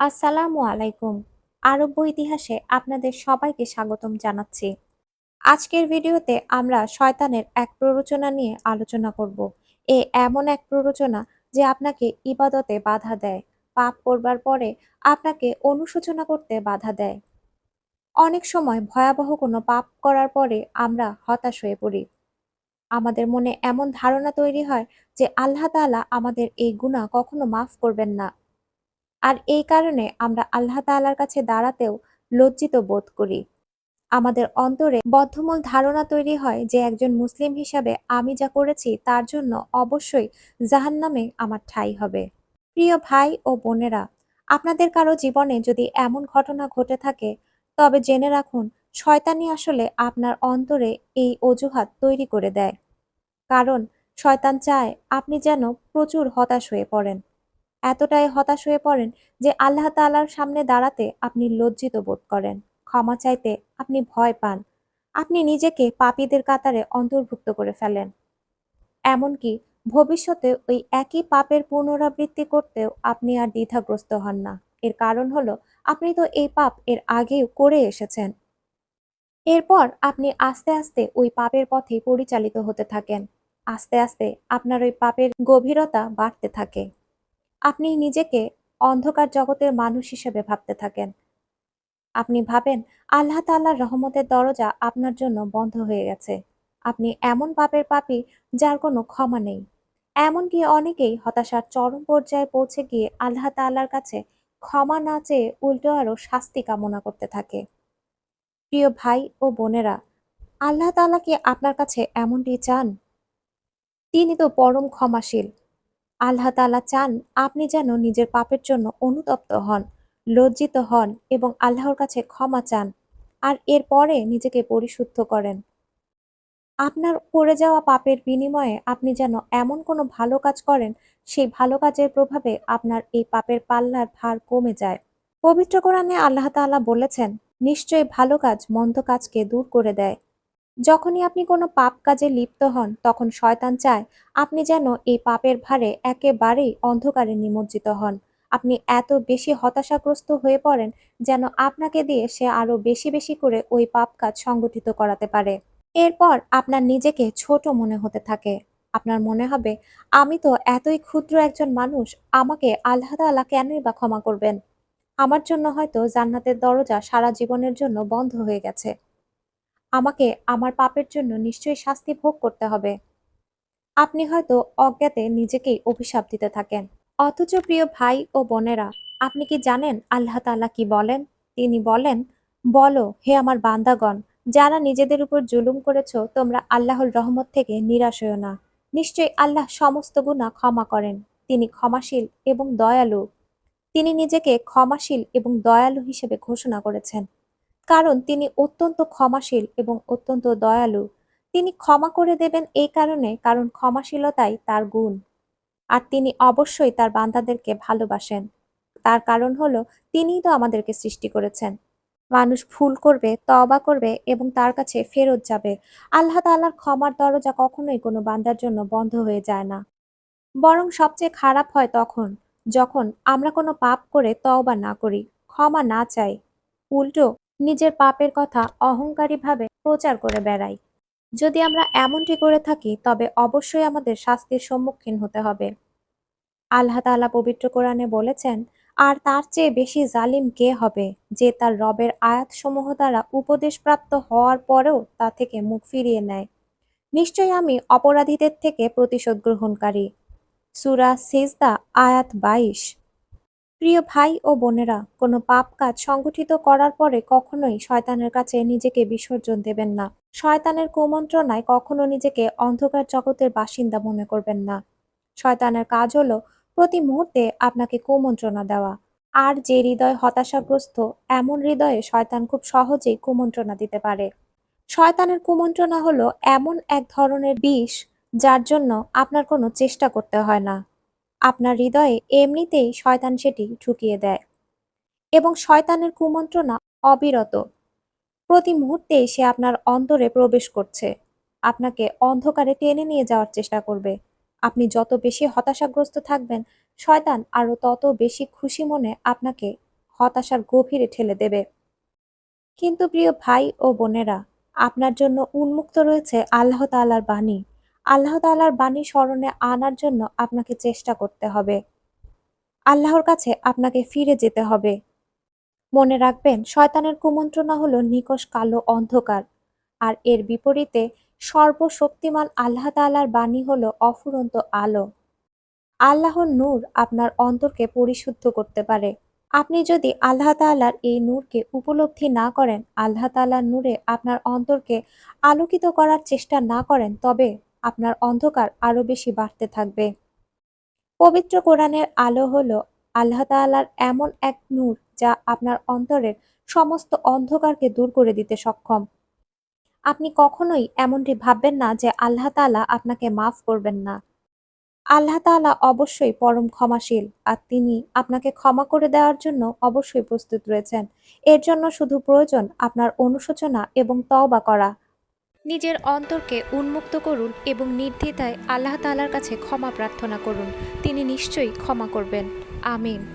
আসসালামু আলাইকুম। আরব্য ইতিহাসে আপনাদের সবাইকে স্বাগতম জানাচ্ছি। আজকের ভিডিওতে আমরা শয়তানের এক প্ররোচনা নিয়ে আলোচনা করব। এ এমন এক প্ররোচনা যে আপনাকে ইবাদতে বাধা দেয়, পাপ করবার পরে আপনাকে অনুশোচনা করতে বাধা দেয়। অনেক সময় ভয়াবহ কোনো পাপ করার পরে আমরা হতাশ হয়ে পড়ি। আমাদের মনে এমন ধারণা তৈরি হয় যে আল্লাহ তাআলা আমাদের এই গুনাহ কখনো মাফ করবেন না। আর এই কারণে আমরা আল্লাহ তাআলার কাছে দাঁড়াতেও লজ্জিত বোধ করি। আমাদের অন্তরে বদ্ধমূল ধারণা তৈরি হয় যে একজন মুসলিম হিসাবে আমি যা করেছি তার জন্য অবশ্যই জাহান্নামে আমার ঠাঁই হবে। প্রিয় ভাই ও বোনেরা, আপনাদের কারও জীবনে যদি এমন ঘটনা ঘটে থাকে তবে জেনে রাখুন শয়তানি আসলে আপনার অন্তরে এই অজুহাত তৈরি করে দেয়। কারণ শয়তান চায় আপনি যেন প্রচুর হতাশ হয়ে পড়েন। এতটাই হতাশ হয়ে পড়েন যে আল্লাহ তাআলার সামনে দাঁড়াতে আপনি লজ্জিত বোধ করেন। ক্ষমা চাইতে আপনি ভয় পান। আপনি নিজেকে পাপীদের কাতারে অন্তর্ভুক্ত করে ফেলেন। এমনকি ভবিষ্যতে ওই একই পাপের পুনরাবৃত্তি করতেও আপনি আর দ্বিধাগ্রস্ত হন না। এর কারণ হলো আপনি তো এই পাপ এর আগেও করে এসেছেন। এরপর আপনি আস্তে, আস্তে ওই পাপের পথে পরিচালিত হতে থাকেন। আস্তে, আস্তে আপনার ওই পাপের গভীরতা বাড়তে থাকে। আপনি নিজেকে অন্ধকার জগতের মানুষ হিসেবে ভাবতে থাকেন। আপনি ভাবেন আল্লাহ তাআলার রহমতের দরজা আপনার জন্য বন্ধ হয়ে গেছে। আপনি এমন পাপের পাপী যার কোনো ক্ষমা নেই। এমনকি অনেকেই হতাশার চরম পর্যায়ে পৌঁছে গিয়ে আল্লাহ তাআলার কাছে ক্ষমা না চেয়ে উল্টো আরও শাস্তি কামনা করতে থাকে। প্রিয় ভাই ও বোনেরা, আল্লাহ তাআলা কি আপনার কাছে এমনটি চান? তিনি তো পরম ক্ষমাশীল। আল্লাহ তাআলা চান আপনি যেন নিজের পাপের জন্য অনুতপ্ত হন, লজ্জিত হন এবং আল্লাহর কাছে ক্ষমা চান আর এরপরে নিজেকে পরিশুদ্ধ করেন। আপনার করে যাওয়া পাপের বিনিময়ে আপনি যেন এমন কোনো ভালো কাজ করেন, সেই ভালো কাজের প্রভাবে আপনার এই পাপের পাল্লার ভার কমে যায়। পবিত্র কোরআনে আল্লাহ তাআলা বলেছেন, নিশ্চয়ই ভালো কাজ মন্দ কাজকে দূর করে দেয়। যখনই আপনি কোনো পাপ কাজে লিপ্ত হন তখন শয়তান চায় আপনি যেন এই পাপের ভারে একেবারেই অন্ধকারে নিমজ্জিত হন। আপনি এত বেশি হতাশাগ্রস্ত হয়ে পড়েন যেন আপনাকে দিয়ে সে আরও বেশি, বেশি করে ওই পাপ কাজ সংগঠিত করাতে পারে। এরপর আপনার নিজেকে ছোট মনে হতে থাকে। আপনার মনে হবে আমি তো এতই ক্ষুদ্র একজন মানুষ, আমাকে আল্লাহ তাআলা কেনই বা ক্ষমা করবেন? আমার জন্য হয়তো জান্নাতের দরজা সারা জীবনের জন্য বন্ধ হয়ে গেছে। আমাকে আমার পাপের জন্য নিশ্চয়ই শাস্তি ভোগ করতে হবে। আপনি হয়তো অজ্ঞাতে নিজেকেই অভিশাপ দিতে থাকেন। অথচ প্রিয় ভাই ও বোনেরা, আপনি কি জানেন আল্লাহ তাআলা কি বলেন? তিনি বলেন, বলো হে আমার বান্দাগণ, যারা নিজেদের উপর জুলুম করেছ তোমরা আল্লাহর রহমত থেকে নিরাশ হয়ো না। নিশ্চয়ই আল্লাহ সমস্ত গুনাহ ক্ষমা করেন। তিনি ক্ষমাশীল এবং দয়ালু। তিনি নিজেকে ক্ষমাশীল এবং দয়ালু হিসেবে ঘোষণা করেছেন। কারণ তিনি অত্যন্ত ক্ষমাশীল এবং অত্যন্ত দয়ালু। তিনি ক্ষমা করে দেবেন এই কারণে কারণ ক্ষমাশীলতাই তার গুণ। আর তিনি অবশ্যই তার বান্দাদেরকে ভালোবাসেন। তার কারণ হলো তিনিই তো আমাদেরকে সৃষ্টি করেছেন। মানুষ ভুল করবে, তওবা করবে এবং তার কাছে ফেরত যাবে। আল্লাহ তাআলার ক্ষমার দরজা কখনোই কোনো বান্দার জন্য বন্ধ হয়ে যায় না। বরং সবচেয়ে খারাপ হয় তখন, যখন আমরা কোনো পাপ করে তওবা না করি, ক্ষমা না চাই। উল্টো নিজের পাপের কথা অহংকারীভাবে প্রচার করে বেড়াই। যদি আমরা এমনটি করে থাকি তবে অবশ্যই আমাদের শাস্তির সম্মুখীন হতে হবে। আল্লাহ তাআলা পবিত্র কোরআনে বলেছেন, আর তার চেয়ে বেশি জালিম কে হবে যে তার রবের আয়াতসমূহ দ্বারা উপদেশপ্রাপ্ত হওয়ার পরেও তা থেকে মুখ ফিরিয়ে নেয়। নিশ্চয়ই আমি অপরাধীদের থেকে প্রতিশোধ গ্রহণকারী। সুরা সিজদা আয়াত বাইশ প্রিয় ভাই ও বোনেরা, কোনো পাপ কাজ সংগঠিত করার পরে কখনোই শয়তানের কাছে নিজেকে বিসর্জন দেবেন না। শয়তানের কুমন্ত্রণায় কখনো নিজেকে অন্ধকার জগতের বাসিন্দা মনে করবেন না। শয়তানের কাজ হলো প্রতি মুহূর্তে আপনাকে কুমন্ত্রণা দেওয়া। আর যে হৃদয় হতাশাগ্রস্ত, এমন হৃদয়ে শয়তান খুব সহজেই কুমন্ত্রণা দিতে পারে। শয়তানের কুমন্ত্রণা হলো এমন এক ধরনের বিষ যার জন্য আপনার কোনো চেষ্টা করতে হয় না। আপনার হৃদয়ে এমনিতেই শয়তান সেটি ঢুকিয়ে দেয়। এবং শয়তানের কুমন্ত্রণা অবিরত। প্রতি মুহূর্তেই সে আপনার অন্তরে প্রবেশ করছে। আপনাকে অন্ধকারে টেনে নিয়ে যাওয়ার চেষ্টা করবে। আপনি যত বেশি হতাশাগ্রস্ত থাকবেন, শয়তান আরও তত বেশি খুশি মনে আপনাকে হতাশার গভীরে ঠেলে দেবে। কিন্তু প্রিয় ভাই ও বোনেরা, আপনার জন্য উন্মুক্ত রয়েছে আল্লাহ তাআলার বাণী। আল্লাহ তাআলার বাণী স্মরণে আনার জন্য আপনাকে চেষ্টা করতে হবে। আল্লাহর কাছে আপনাকে ফিরে যেতে হবে। মনে রাখবেন, শয়তানের কুমন্ত্রণা হলো নিকষ কালো অন্ধকার। আর এর বিপরীতে, সর্বশক্তিমান আল্লাহ তাআলার বাণী হলো অফুরন্ত আলো। আল্লাহর নূর আপনার অন্তরকে পরিশুদ্ধ করতে পারে। আপনি যদি আল্লাহ তাআলার এই নূরকে উপলব্ধি না করেন, আল্লাহ তাআলার নূরে আপনার অন্তরকে আলোকিত করার চেষ্টা না করেন, তবে আপনার অন্ধকার আরও বেশি বাড়তে থাকবে। পবিত্র কোরআনের আলো হলো আল্লাহ তাআলার এমন এক নূর যা আপনার অন্তরের সমস্ত অন্ধকারকে দূর করে দিতে সক্ষম। আপনি কখনোই এমনটি ভাববেন না যে আল্লাহ তাআলা আপনাকে মাফ করবেন না। আল্লাহ তাআলা অবশ্যই পরম ক্ষমাশীল আর তিনি আপনাকে ক্ষমা করে দেওয়ার জন্য অবশ্যই প্রস্তুত রয়েছেন। এর জন্য শুধু প্রয়োজন আপনার অনুশোচনা এবং তওবা করা। নিজের অন্তরকে উন্মুক্ত করুন এবং নির্দ্বিধায় আল্লাহ তালার কাছে ক্ষমা প্রার্থনা করুন। তিনি নিশ্চয়ই ক্ষমা করবেন। আমিন।